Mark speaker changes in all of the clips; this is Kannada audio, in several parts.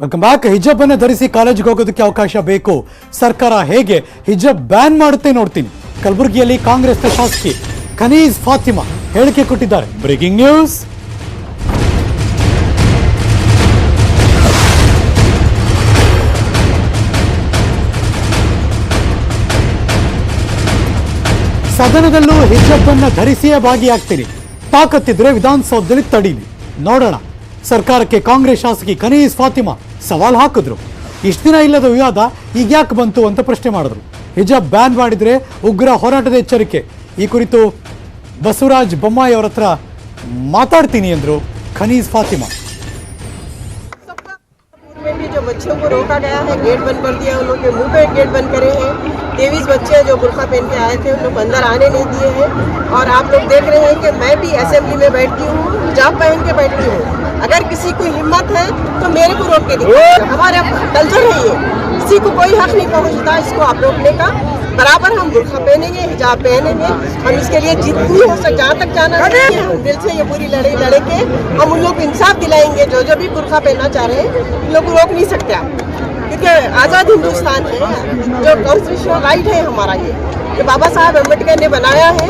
Speaker 1: ವೆಲ್ಕಮ್ ಬ್ಯಾಕ್ ಹಿಜಬ್ ಅನ್ನು ಧರಿಸಿ ಕಾಲೇಜಿಗೆ ಹೋಗೋದಕ್ಕೆ ಅವಕಾಶ ಬೇಕು. ಸರ್ಕಾರ ಹೇಗೆ ಹಿಜಬ್ ಬ್ಯಾನ್ ಮಾಡುತ್ತೆ ನೋಡ್ತೀನಿ. ಕಲಬುರಗಿಯಲ್ಲಿ ಕಾಂಗ್ರೆಸ್ ಶಾಸಕಿ ಖನೀಜ್ ಫಾತಿಮಾ ಹೇಳಿಕೆ ಕೊಟ್ಟಿದ್ದಾರೆ. ಬ್ರೇಕಿಂಗ್ ನ್ಯೂಸ್ ಸದನದಲ್ಲೂ ಹಿಜಬ್ ಅನ್ನು ಧರಿಸಿಯೇ ಭಾಗಿಯಾಗ್ತೀನಿ. ತಾಕತ್ತಿದ್ರೆ ವಿಧಾನಸೌಧದಲ್ಲಿ ತಡೀಲಿ ನೋಡೋಣ ಸರ್ಕಾರಕ್ಕೆ ಕಾಂಗ್ರೆಸ್ ಶಾಸಕಿ ಖನೀಸ್ ಫಾತಿಮಾ ಸವಾಲ್ ಹಾಕಿದ್ರು ಇಷ್ಟು ದಿನ ಇಲ್ಲದ ವಿವಾದ ಈಗ ಯಾಕೆ ಬಂತು ಅಂತ ಪ್ರಶ್ನೆ ಮಾಡಿದ್ರು ಹಿಜಬ್ ಬ್ಯಾನ್ ಮಾಡಿದ್ರೆ ಉಗ್ರ ಹೋರಾಟದ ಎಚ್ಚರಿಕೆ ಈ ಕುರಿತು ಬಸವರಾಜ್ ಬೊಮ್ಮಾಯಿ ಅವರ ಹತ್ರ ಮಾತಾಡ್ತೀನಿ ಅಂದ್ರು ಖನೀಸ್ ಫಾತಿಮಾ
Speaker 2: में भी जो बच्चों को रोका गया है गेट बंद कर दिया उन लोग के मुंह पे गेट बंद करे हैं तेईस बच्चे जो बुरखा पहन के आए थे उन लोग अंदर आने नहीं दिए हैं। और आप लोग देख रहे हैं कि मैं भी असेंबली में बैठती हूँ हिजाब पहन के बैठती हूँ। अगर किसी को हिम्मत है तो मेरे को रोक के दिखाए हमारा कल्चर है ये। किसी को कोई हक नहीं पहुँचता इसको आप रोकने का। बराबर हम बुरखा पहनेंगे हिजाब पहनेंगे। हम इसके लिए जितनी हो सके जहाँ तक जाना चाहिए हम दिल से ये पूरी लड़ाई लड़े के हम उन लोग को इंसाफ दिलाएँगे जो जो भी बुरखा पहनना चाह रहे हैं। उन लोग को रोक नहीं सकते आप। क्योंकि आज़ाद हिंदुस्तान है जो कॉन्स्टिट्यूशनल राइट है हमारा ये जो बाबा साहब अंबेडकर ने बनाया है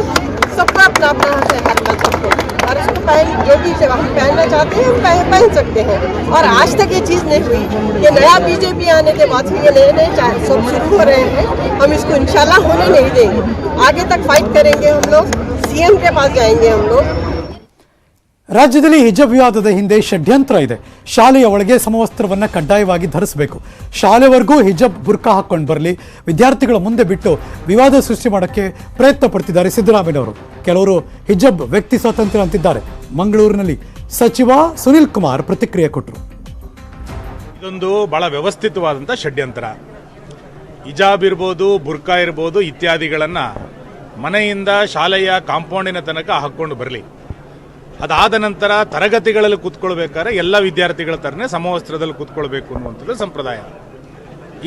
Speaker 2: सबका अपना अपना हक है हर कल्चर को और इसको पहन जो भी हम पहनना चाहते हैं पहन, पहन सकते हैं। और आज तक ये चीज़ नहीं हुई ये नया बीजेपी आने के बाद से ये नए नए चाहे सब शुरू हो रहे हैं। हम इसको इंशाल्लाह होने नहीं देंगे। आगे तक फाइट करेंगे हम लोग सीएम के पास जाएँगे हम लोग।
Speaker 1: ರಾಜ್ಯದಲ್ಲಿ ಹಿಜಬ್ ವಿವಾದದ ಹಿಂದೆ ಷಡ್ಯಂತ್ರ ಇದೆ. ಶಾಲೆಯ ಒಳಗೆ ಸಮವಸ್ತ್ರವನ್ನು ಕಡ್ಡಾಯವಾಗಿ ಧರಿಸಬೇಕು. ಶಾಲೆವರೆಗೂ ಹಿಜಬ್ ಬುರ್ಕಾ ಹಾಕ್ಕೊಂಡು ಬರಲಿ. ವಿದ್ಯಾರ್ಥಿಗಳ ಮುಂದೆ ಬಿಟ್ಟು ವಿವಾದ ಸೃಷ್ಟಿ ಮಾಡೋಕ್ಕೆ ಪ್ರಯತ್ನ ಪಡ್ತಿದ್ದಾರೆ ಸಿದ್ದರಾಮಯ್ಯವರು ಕೆಲವರು ಹಿಜಬ್ ವ್ಯಕ್ತಿ ಸ್ವಾತಂತ್ರ್ಯ ಅಂತಿದ್ದಾರೆ. ಮಂಗಳೂರಿನಲ್ಲಿ ಸಚಿವ ಸುನಿಲ್ ಕುಮಾರ್ ಪ್ರತಿಕ್ರಿಯೆ ಕೊಟ್ಟರು.
Speaker 3: ಇದೊಂದು ಬಹಳ ವ್ಯವಸ್ಥಿತವಾದಂಥ ಷಡ್ಯಂತ್ರ. ಹಿಜಾಬ್ ಇರ್ಬೋದು ಬುರ್ಕಾ ಇರ್ಬೋದು ಇತ್ಯಾದಿಗಳನ್ನು ಮನೆಯಿಂದ ಶಾಲೆಯ ಕಾಂಪೌಂಡಿನ ತನಕ ಹಾಕ್ಕೊಂಡು ಬರಲಿ. ಅದಾದ ನಂತರ ತರಗತಿಗಳಲ್ಲಿ ಕೂತ್ಕೊಳ್ಬೇಕಾದ್ರೆ ಎಲ್ಲ ವಿದ್ಯಾರ್ಥಿಗಳ ಥರನೇ ಸಮವಸ್ತ್ರದಲ್ಲಿ ಕೂತ್ಕೊಳ್ಬೇಕು ಅನ್ನುವಂಥದ್ದು ಸಂಪ್ರದಾಯ.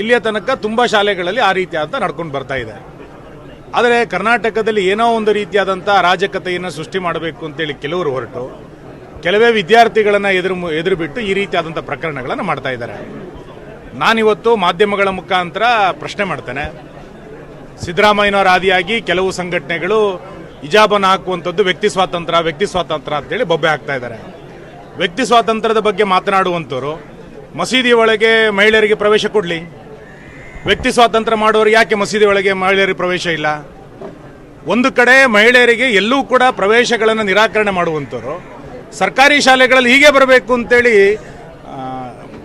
Speaker 3: ಇಲ್ಲಿಯ ತನಕ ತುಂಬ ಶಾಲೆಗಳಲ್ಲಿ ಆ ರೀತಿಯಾದ ನಡ್ಕೊಂಡು ಬರ್ತಾ ಇದೆ. ಆದರೆ ಕರ್ನಾಟಕದಲ್ಲಿ ಏನೋ ಒಂದು ರೀತಿಯಾದಂಥ ಅರಾಜಕತೆಯನ್ನು ಸೃಷ್ಟಿ ಮಾಡಬೇಕು ಅಂತೇಳಿ ಕೆಲವರು ಹೊರಟು, ಕೆಲವೇ ವಿದ್ಯಾರ್ಥಿಗಳನ್ನು ಎದುರು ಎದುರು ಬಿಟ್ಟು ಈ ರೀತಿಯಾದಂಥ ಪ್ರಕರಣಗಳನ್ನು ಮಾಡ್ತಾ ಇದ್ದಾರೆ. ನಾನಿವತ್ತು ಮಾಧ್ಯಮಗಳ ಮುಖಾಂತರ ಪ್ರಶ್ನೆ ಮಾಡ್ತೇನೆ. ಸಿದ್ದರಾಮಯ್ಯನವರ ಆದಿಯಾಗಿ ಕೆಲವು ಸಂಘಟನೆಗಳು ಹಿಜಾಬನ್ನು ಹಾಕುವಂಥದ್ದು ವ್ಯಕ್ತಿ ಸ್ವಾತಂತ್ರ್ಯ ವ್ಯಕ್ತಿ ಸ್ವಾತಂತ್ರ್ಯ ಅಂತೇಳಿ ಬೊಬ್ಬೆ ಹಾಕ್ತಾ ಇದ್ದಾರೆ. ವ್ಯಕ್ತಿ ಸ್ವಾತಂತ್ರ್ಯದ ಬಗ್ಗೆ ಮಾತನಾಡುವಂಥವ್ರು, ಮಸೀದಿ ಒಳಗೆ ಮಹಿಳೆಯರಿಗೆ ಪ್ರವೇಶ ಕೊಡಲಿ. ವ್ಯಕ್ತಿ ಸ್ವಾತಂತ್ರ್ಯ ಮಾಡೋರು ಯಾಕೆ ಮಸೀದಿ ಒಳಗೆ ಮಹಿಳೆಯರಿಗೆ ಪ್ರವೇಶ ಇಲ್ಲ? ಒಂದು ಕಡೆ ಮಹಿಳೆಯರಿಗೆ ಎಲ್ಲೂ ಕೂಡ ಪ್ರವೇಶಗಳನ್ನು ನಿರಾಕರಣೆ ಮಾಡುವಂಥವ್ರು. ಸರ್ಕಾರಿ ಶಾಲೆಗಳಲ್ಲಿ ಹೀಗೆ ಬರಬೇಕು ಅಂತೇಳಿ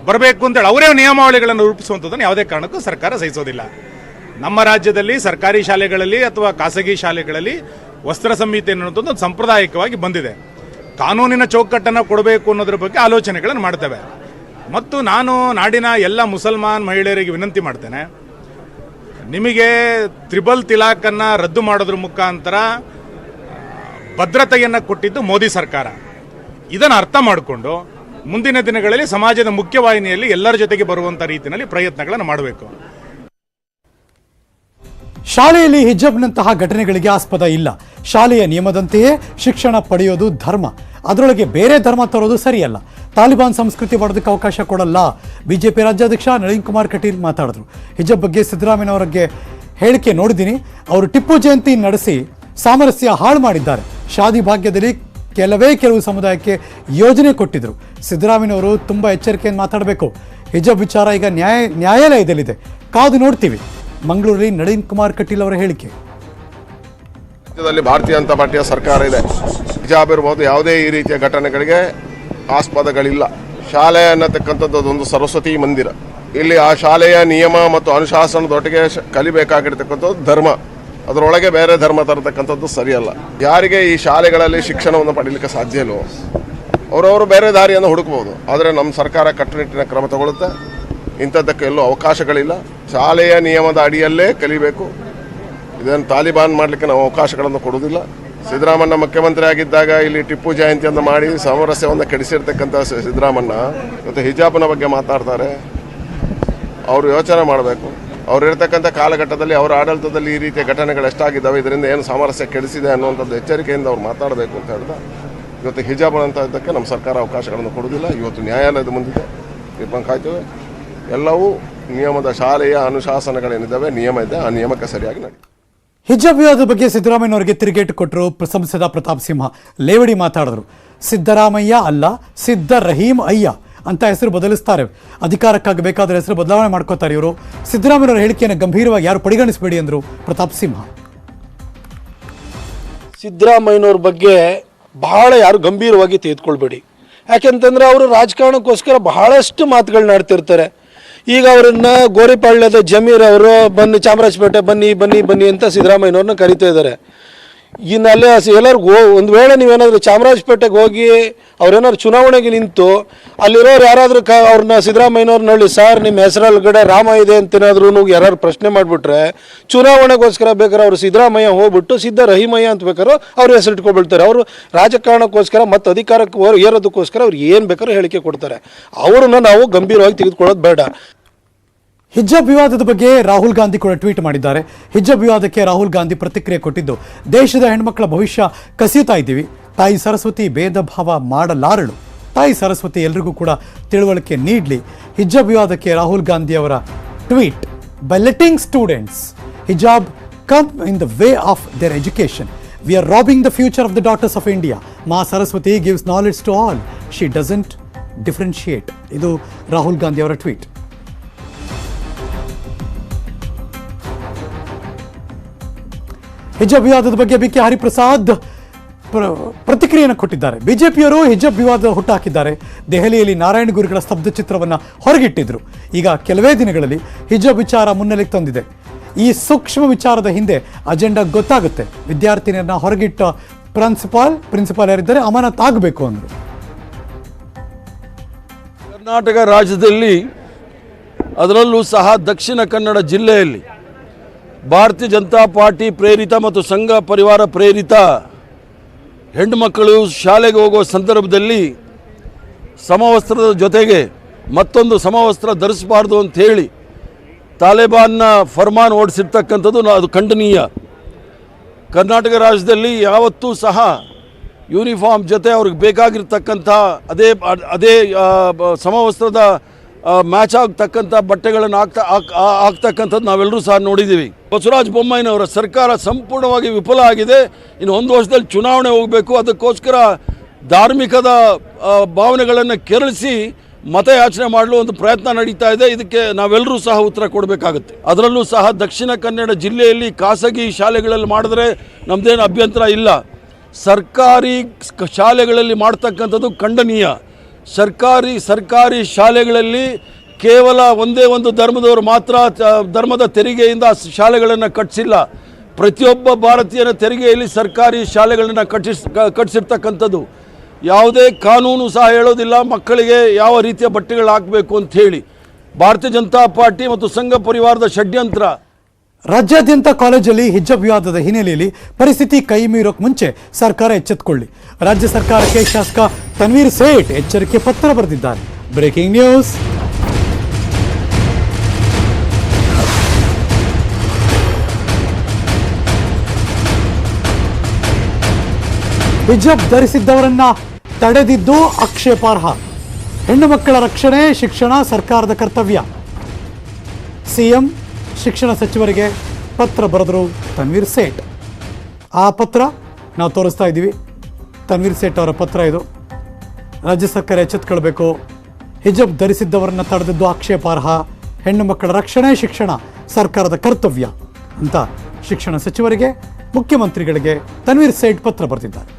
Speaker 3: ಬರಬೇಕು ಅಂತೇಳಿ ಅವರೇ ನಿಯಮಾವಳಿಗಳನ್ನು ರೂಪಿಸುವಂಥದ್ದನ್ನು ಯಾವುದೇ ಕಾರಣಕ್ಕೂ ಸರ್ಕಾರ ಸಹಿಸೋದಿಲ್ಲ. ನಮ್ಮ ರಾಜ್ಯದಲ್ಲಿ ಸರ್ಕಾರಿ ಶಾಲೆಗಳಲ್ಲಿ ಅಥವಾ ಖಾಸಗಿ ಶಾಲೆಗಳಲ್ಲಿ ವಸ್ತ್ರ ಸಂಹಿತೆ ಅನ್ನೋದು ಒಂದು ಸಾಂಪ್ರದಾಯಿಕವಾಗಿ ಬಂದಿದೆ. ಕಾನೂನಿನ ಚೌಕಟ್ಟನ್ನು ಕೊಡಬೇಕು ಅನ್ನೋದ್ರ ಬಗ್ಗೆ ಆಲೋಚನೆಗಳನ್ನು ಮಾಡ್ತೇವೆ. ಮತ್ತು ನಾನು ನಾಡಿನ ಎಲ್ಲ ಮುಸಲ್ಮಾನ್ ಮಹಿಳೆಯರಿಗೆ ವಿನಂತಿ ಮಾಡ್ತೇನೆ. ನಿಮಗೆ ತ್ರಿಬಲ್ ತಿಲಾಕನ್ನು ರದ್ದು ಮಾಡೋದ್ರ ಮುಖಾಂತರ ಭದ್ರತೆಯನ್ನು ಕೊಟ್ಟಿದ್ದು ಮೋದಿ ಸರ್ಕಾರ. ಇದನ್ನು ಅರ್ಥ ಮಾಡಿಕೊಂಡು ಮುಂದಿನ ದಿನಗಳಲ್ಲಿ ಸಮಾಜದ ಮುಖ್ಯವಾಹಿನಿಯಲ್ಲಿ ಎಲ್ಲರ ಜೊತೆಗೆ ಬರುವಂಥ ರೀತಿಯಲ್ಲಿ ಪ್ರಯತ್ನಗಳನ್ನು ಮಾಡಬೇಕು.
Speaker 1: ಶಾಲೆಯಲ್ಲಿ ಹಿಜಬ್ನಂತಹ ಘಟನೆಗಳಿಗೆ ಆಸ್ಪದ ಇಲ್ಲ. ಶಾಲೆಯ ನಿಯಮದಂತೆಯೇ ಶಿಕ್ಷಣ ಪಡೆಯೋದು ಧರ್ಮ. ಅದರೊಳಗೆ ಬೇರೆ ಧರ್ಮ ತರೋದು ಸರಿಯಲ್ಲ. ತಾಲಿಬಾನ್ ಸಂಸ್ಕೃತಿ ಮಾಡೋದಕ್ಕೆ ಅವಕಾಶ ಕೊಡಲ್ಲ. ಬಿಜೆಪಿ ರಾಜ್ಯಾಧ್ಯಕ್ಷ ನಳಿನ್ ಕುಮಾರ್ ಕಟೀಲ್ ಮಾತಾಡಿದ್ರು. ಹಿಜಬ್ ಬಗ್ಗೆ ಸಿದ್ದರಾಮಯ್ಯನವರಿಗೆ ಹೇಳಿಕೆ ನೋಡಿದ್ದೀನಿ. ಅವರು ಟಿಪ್ಪು ಜಯಂತಿ ನಡೆಸಿ ಸಾಮರಸ್ಯ ಹಾಳು ಮಾಡಿದ್ದಾರೆ. ಶಾದಿ ಭಾಗ್ಯದಲ್ಲಿ ಕೆಲವೇ ಕೆಲವು ಸಮುದಾಯಕ್ಕೆ ಯೋಜನೆ ಕೊಟ್ಟಿದ್ದರು ಸಿದ್ದರಾಮಯ್ಯನವರು ತುಂಬ ಎಚ್ಚರಿಕೆಯನ್ನು ಮಾತಾಡಬೇಕು. ಹಿಜಬ್ ವಿಚಾರ ಈಗ ನ್ಯಾಯ ನ್ಯಾಯಾಲಯದಲ್ಲಿದೆ. ಕಾದು ನೋಡ್ತೀವಿ. ಮಂಗಳೂರಲ್ಲಿ ನಳಿನ್ ಕುಮಾರ್ ಕಟೀಲ್ ಅವರ ಹೇಳಿಕೆ.
Speaker 4: ರಾಜ್ಯದಲ್ಲಿ ಭಾರತೀಯ ಜನತಾ ಪಾರ್ಟಿಯ ಸರ್ಕಾರ ಇದೆ. ಹಿಜಾಬ್ ಇರ್ಬೋದು, ಯಾವುದೇ ಈ ರೀತಿಯ ಘಟನೆಗಳಿಗೆ ಆಸ್ಪದಗಳಿಲ್ಲ. ಶಾಲೆ ಅನ್ನತಕ್ಕಂಥದ್ದು ಅದೊಂದು ಸರಸ್ವತಿ ಮಂದಿರ. ಇಲ್ಲಿ ಆ ಶಾಲೆಯ ನಿಯಮ ಮತ್ತು ಅನುಶಾಸನದೊಟ್ಟಿಗೆ ಕಲಿಬೇಕಾಗಿರ್ತಕ್ಕಂಥದ್ದು ಧರ್ಮ. ಅದರೊಳಗೆ ಬೇರೆ ಧರ್ಮ ತರತಕ್ಕಂಥದ್ದು ಸರಿಯಲ್ಲ. ಯಾರಿಗೆ ಈ ಶಾಲೆಗಳಲ್ಲಿ ಶಿಕ್ಷಣವನ್ನು ಪಡೀಲಿಕ್ಕೆ ಸಾಧ್ಯ ಇಲ್ವೋ? ಅವರವರು ಬೇರೆ ದಾರಿಯನ್ನು ಹುಡುಕಬಹುದು ಆದರೆ ನಮ್ಮ ಸರ್ಕಾರ ಕಟ್ಟುನಿಟ್ಟಿನ ಕ್ರಮ ತಗೊಳುತ್ತೆ ಇಂಥದ್ದಕ್ಕೆ ಎಲ್ಲೂ ಅವಕಾಶಗಳಿಲ್ಲ. ಶಾಲೆಯ ನಿಯಮದ ಅಡಿಯಲ್ಲೇ ಕಲಿಬೇಕು. ಇದನ್ನು ತಾಲಿಬಾನ್ ಮಾಡಲಿಕ್ಕೆ ನಾವು ಅವಕಾಶಗಳನ್ನು ಕೊಡುವುದಿಲ್ಲ. ಸಿದ್ದರಾಮಣ್ಣ ಮುಖ್ಯಮಂತ್ರಿ ಆಗಿದ್ದಾಗ ಇಲ್ಲಿ ಟಿಪ್ಪು ಜಯಂತಿಯನ್ನು ಮಾಡಿ ಸಾಮರಸ್ಯವನ್ನು ಕೆಡಿಸಿರ್ತಕ್ಕಂಥ ಸಿದ್ದರಾಮಣ್ಣ ಇವತ್ತು ಹಿಜಾಬ್ನ ಬಗ್ಗೆ ಮಾತಾಡ್ತಾರೆ. ಅವರು ಯೋಚನೆ ಮಾಡಬೇಕು. ಅವ್ರು ಇರ್ತಕ್ಕಂಥ ಕಾಲಘಟ್ಟದಲ್ಲಿ ಅವರ ಆಡಳಿತದಲ್ಲಿ ಈ ರೀತಿಯ ಘಟನೆಗಳು ಎಷ್ಟಾಗಿದ್ದಾವೆ, ಇದರಿಂದ ಏನು ಸಾಮರಸ್ಯ ಕೆಡಿಸಿದೆ ಅನ್ನುವಂಥದ್ದು ಎಚ್ಚರಿಕೆಯಿಂದ ಅವ್ರು ಮಾತಾಡಬೇಕು ಅಂತ ಹೇಳಿದ. ಇವತ್ತು ಹಿಜಾಬ್ ಅಂತ ನಮ್ಮ ಸರ್ಕಾರ ಅವಕಾಶಗಳನ್ನು ಕೊಡುವುದಿಲ್ಲ. ಇವತ್ತು ನ್ಯಾಯಾಲಯದ ಮುಂದಿದೆ. ತೀರ್ಮಾನ ಕಾಯ್ತೇವೆ ಎಲ್ಲವೂ ನಿಯಮದ ಶಾಲೆಯ ಅನುಶಾಸನಗಳೇನಿದ್ದಾವೆ ನಿಯಮ ಇದೆ ಆ ನಿಯಮಕ್ಕೆ ಸರಿಯಾಗಿ ನಡೆಯುತ್ತೆ
Speaker 1: ಹಿಜಾಬ್ ವಿವಾದದ ಬಗ್ಗೆ ಸಿದ್ದರಾಮಯ್ಯನವರಿಗೆ ತಿರುಗೇಟು ಕೊಟ್ಟರು ಪ್ರಶಂಸದ ಪ್ರತಾಪ್ ಸಿಂಹ. ಲೇವಡಿ ಮಾತಾಡಿದ್ರು ಸಿದ್ದರಾಮಯ್ಯ ಅಲ್ಲ ಸಿದ್ದ ರಹೀಂ ಅಯ್ಯ ಅಂತ ಹೆಸರು ಬದಲಿಸ್ತಾರೆ. ಅಧಿಕಾರಕ್ಕಾಗಿ ಬೇಕಾದ್ರೆ ಹೆಸರು ಬದಲಾವಣೆ ಮಾಡ್ಕೋತಾರೆ ಇವರು. ಸಿದ್ದರಾಮಯ್ಯನವರ ಹೇಳಿಕೆಯನ್ನು ಗಂಭೀರವಾಗಿ ಯಾರು ಪರಿಗಣಿಸಬೇಡಿ ಅಂದರು ಪ್ರತಾಪ್ ಸಿಂಹ.
Speaker 5: ಸಿದ್ದರಾಮಯ್ಯನವ್ರ ಬಗ್ಗೆ ಬಹಳ ಯಾರು ಗಂಭೀರವಾಗಿ ತೆಗೆದುಕೊಳ್ಬೇಡಿ. ಯಾಕೆಂತಂದ್ರೆ ಅವರು ರಾಜಕಾರಣಕ್ಕೋಸ್ಕರ ಬಹಳಷ್ಟು ಮಾತುಗಳನ್ನ ಆಡ್ತಿರ್ತಾರೆ ಈಗ ಅವರನ್ನ ಗೋರಿಪಾಳ್ಯದ ಜಮೀರ್ ಅವರು ಬನ್ನಿ, ಚಾಮರಾಜಪೇಟೆ ಬನ್ನಿ ಬನ್ನಿ ಬನ್ನಿ ಅಂತ ಸಿದ್ದರಾಮಯ್ಯನವ್ರನ್ನ ಕರಿತಾ ಇದ್ದಾರೆ. ಇನ್ನು ಅಲ್ಲೇ ಎಲ್ಲರಿಗೂ ಒಂದು ವೇಳೆ ನೀವೇನಾದರೂ ಚಾಮರಾಜಪೇಟೆಗೆ ಹೋಗಿ ಅವ್ರೇನಾದ್ರು ಚುನಾವಣೆಗೆ ನಿಂತು ಅಲ್ಲಿರೋರು ಯಾರಾದರೂ ಕ ಅವ್ರನ್ನ ಸಿದ್ದರಾಮಯ್ಯನವ್ರನ್ನ ಹೇಳಿ ಸರ್ ನಿಮ್ಮ ಹೆಸರಲ್ಗಡೆ ರಾಮ ಇದೆ ಅಂತ ಏನಾದ್ರೂ ಯಾರು ಪ್ರಶ್ನೆ ಮಾಡಿಬಿಟ್ರೆ ಚುನಾವಣೆಗೋಸ್ಕರ ಬೇಕಾದ್ರೆ ಅವರು ಸಿದ್ದರಾಮಯ್ಯ ಹೋಗ್ಬಿಟ್ಟು ಸಿದ್ದ ರಹಿಮಯ್ಯ ಅಂತ ಬೇಕಾದ್ರೂ ಅವ್ರ ಹೆಸರು ಇಟ್ಕೊಳ್ಬಿಡ್ತಾರೆ. ಅವರು ರಾಜಕಾರಣಕ್ಕೋಸ್ಕರ ಮತ್ತು ಅಧಿಕಾರಕ್ಕೆ ಏರೋದಕ್ಕೋಸ್ಕರ ಅವ್ರು ಏನು ಬೇಕಾದ್ರೂ ಹೇಳಿಕೆ ಕೊಡ್ತಾರೆ. ಅವ್ರನ್ನ ನಾವು ಗಂಭೀರವಾಗಿ ತೆಗೆದುಕೊಳ್ಳೋದು ಬೇಡ.
Speaker 1: ಹಿಜಾಬ್ ವಿವಾದದ ಬಗ್ಗೆ ರಾಹುಲ್ ಗಾಂಧಿ ಕೂಡ ಟ್ವೀಟ್ ಮಾಡಿದ್ದಾರೆ. ಹಿಜಾಬ್ ವಿವಾದಕ್ಕೆ ರಾಹುಲ್ ಗಾಂಧಿ ಪ್ರತಿಕ್ರಿಯೆ ಕೊಟ್ಟಿದ್ದು, ದೇಶದ ಹೆಣ್ಮಕ್ಕಳ ಭವಿಷ್ಯ ಕಸಿಯುತ್ತಾ ಇದ್ದೀವಿ. ತಾಯಿ ಸರಸ್ವತಿ ಭೇದ ಭಾವ ಮಾಡಲಾರಳು. ತಾಯಿ ಸರಸ್ವತಿ ಎಲ್ರಿಗೂ ಕೂಡ ತಿಳುವಳಿಕೆ ನೀಡಲಿ. ಹಿಜಾಬ್ ವಿವಾದಕ್ಕೆ ರಾಹುಲ್ ಗಾಂಧಿ ಅವರ tweet by letting students hijab come in the way of their education we are robbing the future of the daughters of India Maa Saraswati gives knowledge to all she doesn't differentiate ಇದು ರಾಹುಲ್ ಗಾಂಧಿ ಅವರ ಟ್ವೀಟ್. ಹಿಜಾಬ್ ವಿವಾದದ ಬಗ್ಗೆ ಬಿ ಕೆ ಹರಿಪ್ರಸಾದ್ ಪ್ರ- ಪ್ರತಿಕ್ರಿಯೆಯನ್ನು ಕೊಟ್ಟಿದ್ದಾರೆ. ಬಿಜೆಪಿಯವರು ಹಿಜಾಬ್ ವಿವಾದ ಹುಟ್ಟುಹಾಕಿದ್ದಾರೆ ದೆಹಲಿಯಲ್ಲಿ ನಾರಾಯಣ ಗುರುಗಳ ಸ್ತಬ್ಧ ಚಿತ್ರವನ್ನು ಹೊರಗಿಟ್ಟಿದ್ರು. ಈಗ ಕೆಲವೇ ದಿನಗಳಲ್ಲಿ ಹಿಜಾಬ್ ವಿಚಾರ ಮುನ್ನೆಲೆಗೆ ತಂದಿದೆ. ಈ ಸೂಕ್ಷ್ಮ ವಿಚಾರದ ಹಿಂದೆ ಅಜೆಂಡಾ ಗೊತ್ತಾಗುತ್ತೆ. ವಿದ್ಯಾರ್ಥಿನಿಯನ್ನು ಹೊರಗಿಟ್ಟ ಪ್ರಿನ್ಸಿಪಾಲ್ ಪ್ರಿನ್ಸಿಪಾಲ್ ಯಾರಿದ್ದಾರೆ, ಅಮಾನತ್ ಆಗಬೇಕು ಅಂದರು.
Speaker 5: ಕರ್ನಾಟಕ ರಾಜ್ಯದಲ್ಲಿ ಅದರಲ್ಲೂ ಸಹ ದಕ್ಷಿಣ ಕನ್ನಡ ಜಿಲ್ಲೆಯಲ್ಲಿ ಭಾರತೀಯ ಜನತಾ ಪಾರ್ಟಿ ಪ್ರೇರಿತ ಮತ್ತು ಸಂಘ ಪರಿವಾರ ಪ್ರೇರಿತ ಹೆಣ್ಣುಮಕ್ಕಳು ಶಾಲೆಗೆ ಹೋಗುವ ಸಂದರ್ಭದಲ್ಲಿ ಸಮವಸ್ತ್ರದ ಜೊತೆಗೆ ಮತ್ತೊಂದು ಸಮವಸ್ತ್ರ ಧರಿಸಬಾರ್ದು ಹೇಳಿ ತಾಲಿಬಾನ್ನ ಫರ್ಮಾನ್ ಓಡಿಸಿರ್ತಕ್ಕಂಥದ್ದು ಅದು ಖಂಡನೀಯ. ಕರ್ನಾಟಕ ರಾಜ್ಯದಲ್ಲಿ ಯಾವತ್ತೂ ಸಹ ಯೂನಿಫಾರ್ಮ್ ಜೊತೆ ಅವ್ರಿಗೆ ಬೇಕಾಗಿರ್ತಕ್ಕಂಥ ಅದೇ ಅದೇ ಸಮವಸ್ತ್ರದ ಮ್ಯಾಚ್ ಆಗ್ತಕ್ಕಂಥ ಬಟ್ಟೆಗಳನ್ನು ಹಾಕ್ತಾ ಆಗ್ತಕ್ಕಂಥದ್ದು ನಾವೆಲ್ಲರೂ ಸಹ ನೋಡಿದ್ದೀವಿ. ಬಸವರಾಜ ಬೊಮ್ಮಾಯಿನವರ ಸರ್ಕಾರ ಸಂಪೂರ್ಣವಾಗಿ ವಿಫಲ ಆಗಿದೆ. ಇನ್ನು ಒಂದು ವರ್ಷದಲ್ಲಿ ಚುನಾವಣೆ ಹೋಗಬೇಕು. ಅದಕ್ಕೋಸ್ಕರ ಧಾರ್ಮಿಕದ ಭಾವನೆಗಳನ್ನು ಕೆರಳಿಸಿ ಮತಯಾಚನೆ ಮಾಡಲು ಒಂದು ಪ್ರಯತ್ನ ನಡೀತಾ ಇದೆ. ಇದಕ್ಕೆ ನಾವೆಲ್ಲರೂ ಸಹ ಉತ್ತರ ಕೊಡಬೇಕಾಗುತ್ತೆ. ಅದರಲ್ಲೂ ಸಹ ದಕ್ಷಿಣ ಕನ್ನಡ ಜಿಲ್ಲೆಯಲ್ಲಿ ಖಾಸಗಿ ಶಾಲೆಗಳಲ್ಲಿ ಮಾಡಿದ್ರೆ ನಮ್ಮದೇನು ಅಭ್ಯಂತರ ಇಲ್ಲ. ಸರ್ಕಾರಿ ಶಾಲೆಗಳಲ್ಲಿ ಮಾಡ್ತಕ್ಕಂಥದ್ದು ಖಂಡನೀಯ. ಸರ್ಕಾರಿ ಸರ್ಕಾರಿ ಶಾಲೆಗಳಲ್ಲಿ ಕೇವಲ ಒಂದೇ ಒಂದು ಧರ್ಮದವರು ಮಾತ್ರ ಧರ್ಮದ ತೆರಿಗೆಯಿಂದ ಶಾಲೆಗಳನ್ನು ಕಟ್ಟಿಸಿಲ್ಲ ಪ್ರತಿಯೊಬ್ಬ ಭಾರತೀಯನ ತೆರಿಗೆಯಲ್ಲಿ ಸರ್ಕಾರಿ ಶಾಲೆಗಳನ್ನು ಕಟ್ಟಿಸ್ ಕಟ್ಟಿಸಿರ್ತಕ್ಕಂಥದ್ದು ಯಾವುದೇ ಕಾನೂನು ಸಹ ಹೇಳೋದಿಲ್ಲ, ಮಕ್ಕಳಿಗೆ ಯಾವ ರೀತಿಯ ಬಟ್ಟೆಗಳು ಹಾಕಬೇಕು ಅಂತ ಹೇಳಿ. ಭಾರತೀಯ ಜನತಾ ಪಾರ್ಟಿ ಮತ್ತು ಸಂಘ ಪರಿವಾರದ ಷಡ್ಯಂತ್ರ
Speaker 1: ರಾಜ್ಯಾದ್ಯಂತ ಕಾಲೇಜಲ್ಲಿ ಹಿಜಾಬ್ ವಿವಾದದ ಹಿನ್ನೆಲೆಯಲ್ಲಿ ಪರಿಸ್ಥಿತಿ ಕೈ ಮೀರೋಕ್ ಮುಂಚೆ ಸರ್ಕಾರ ಎಚ್ಚೆತ್ತುಕೊಳ್ಳಿ ರಾಜ್ಯ ಸರ್ಕಾರಕ್ಕೆ ಶಾಸಕ ತನ್ವೀರ್ ಸೇಠ್ ಎಚ್ಚರಿಕೆ ಪತ್ರ ಬರೆದಿದ್ದಾರೆ. Breaking news. ಹಿಜಬ್ ಧರಿಸಿದ್ದವರನ್ನ ತಡೆದಿದ್ದು ಆಕ್ಷೇಪಾರ್ಹ. ಹೆಣ್ಣು ಮಕ್ಕಳ ರಕ್ಷಣೆ, ಶಿಕ್ಷಣ ಸರ್ಕಾರದ ಕರ್ತವ್ಯ. ಸಿಎಂ ಶಿಕ್ಷಣ ಸಚಿವರಿಗೆ ಪತ್ರ ಬರೆದರು ತನ್ವೀರ್ ಸೇಠ್. ಆ ಪತ್ರ ನಾವು ತೋರಿಸ್ತಾ ಇದ್ದೀವಿ. ತನ್ವೀರ್ ಸೇಠ್ ಅವರ ಪತ್ರ ಇದು. ರಾಜ್ಯ ಸರ್ಕಾರ ಎಚ್ಚೆತ್ಕೊಳ್ಬೇಕು. ಹಿಜಬ್ ಧರಿಸಿದ್ದವರನ್ನು ತಡೆದಿದ್ದು ಆಕ್ಷೇಪಾರ್ಹ ಹೆಣ್ಣು ಮಕ್ಕಳ ರಕ್ಷಣೆ, ಶಿಕ್ಷಣ ಸರ್ಕಾರದ ಕರ್ತವ್ಯ ಅಂತ ಶಿಕ್ಷಣ ಸಚಿವರಿಗೆ, ಮುಖ್ಯಮಂತ್ರಿಗಳಿಗೆ ತನ್ವೀರ್ ಸೇಠ್ ಪತ್ರ ಬರೆದಿದ್ದಾರೆ.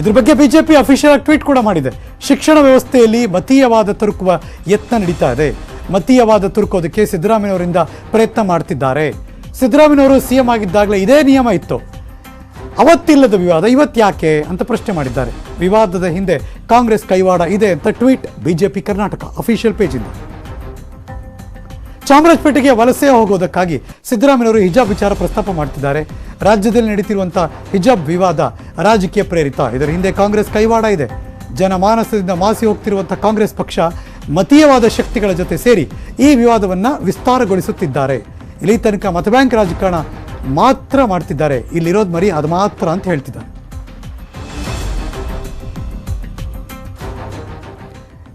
Speaker 1: ಇದ್ರ ಬಗ್ಗೆ ಬಿಜೆಪಿ ಅಫಿಷಿಯಲ್ ಟ್ವೀಟ್ ಕೂಡ ಮಾಡಿದೆ. ಶಿಕ್ಷಣ ವ್ಯವಸ್ಥೆಯಲ್ಲಿ ಮತೀಯವಾದ ತುರುಕುವ ಯತ್ನ ನಡೀತಾ ಇದೆ. ಮತೀಯವಾದ ತುರುಕೋದಕ್ಕೆ ಸಿದ್ದರಾಮಯ್ಯವರಿಂದ ಪ್ರಯತ್ನ ಮಾಡ್ತಿದ್ದಾರೆ. ಸಿದ್ದರಾಮಯ್ಯವರು ಸಿಎಂ ಆಗಿದ್ದಾಗಲೇ ಇದೇ ನಿಯಮ ಇತ್ತು. ಅವತ್ತಿಲ್ಲದ ವಿವಾದ, ಇವತ್ತು ಯಾಕೆ ಅಂತ ಪ್ರಶ್ನೆ ಮಾಡಿದ್ದಾರೆ. ವಿವಾದದ ಹಿಂದೆ ಕಾಂಗ್ರೆಸ್ ಕೈವಾಡ ಇದೆ ಅಂತ ಟ್ವೀಟ್ ಬಿಜೆಪಿ ಕರ್ನಾಟಕ, ಅಫಿಷಿಯಲ್ ಪೇಜಿಂದ. ಚಾಮರಾಜಪೇಟೆಗೆ ವಲಸೆ ಹೋಗೋದಕ್ಕಾಗಿ ಸಿದ್ದರಾಮಯ್ಯವರು ಹಿಜಾಬ್ ವಿಚಾರ ಪ್ರಸ್ತಾಪ ಮಾಡ್ತಿದ್ದಾರೆ. ರಾಜ್ಯದಲ್ಲಿ ನಡೀತಿರುವಂತಹ ಹಿಜಾಬ್ ವಿವಾದ ರಾಜಕೀಯ ಪ್ರೇರಿತ. ಇದರ ಹಿಂದೆ ಕಾಂಗ್ರೆಸ್ ಕೈವಾಡ ಇದೆ. ಜನಮಾನಸದಿಂದ ಮಾಸಿ ಹೋಗ್ತಿರುವಂಥ ಕಾಂಗ್ರೆಸ್ ಪಕ್ಷ ಮತೀಯವಾದ ಶಕ್ತಿಗಳ ಜೊತೆ ಸೇರಿ ಈ ವಿವಾದವನ್ನು ವಿಸ್ತಾರಗೊಳಿಸುತ್ತಿದ್ದಾರೆ. ಇಲ್ಲಿ ತನಕ ಮತಬ್ಯಾಂಕ್ ರಾಜಕಾರಣ ಮಾತ್ರ ಮಾಡ್ತಿದ್ದಾರೆ. ಇಲ್ಲಿರೋದು ಮರಿ ಅದು ಮಾತ್ರ ಅಂತ ಹೇಳ್ತಿದ್ದಾರೆ.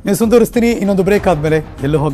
Speaker 1: ನೀವು ಸುಂದರಿಸ್ತೀನಿ, ಇನ್ನೊಂದು ಬ್ರೇಕ್ ಆದಮೇಲೆ ಎಲ್ಲೂ ಹೋಗ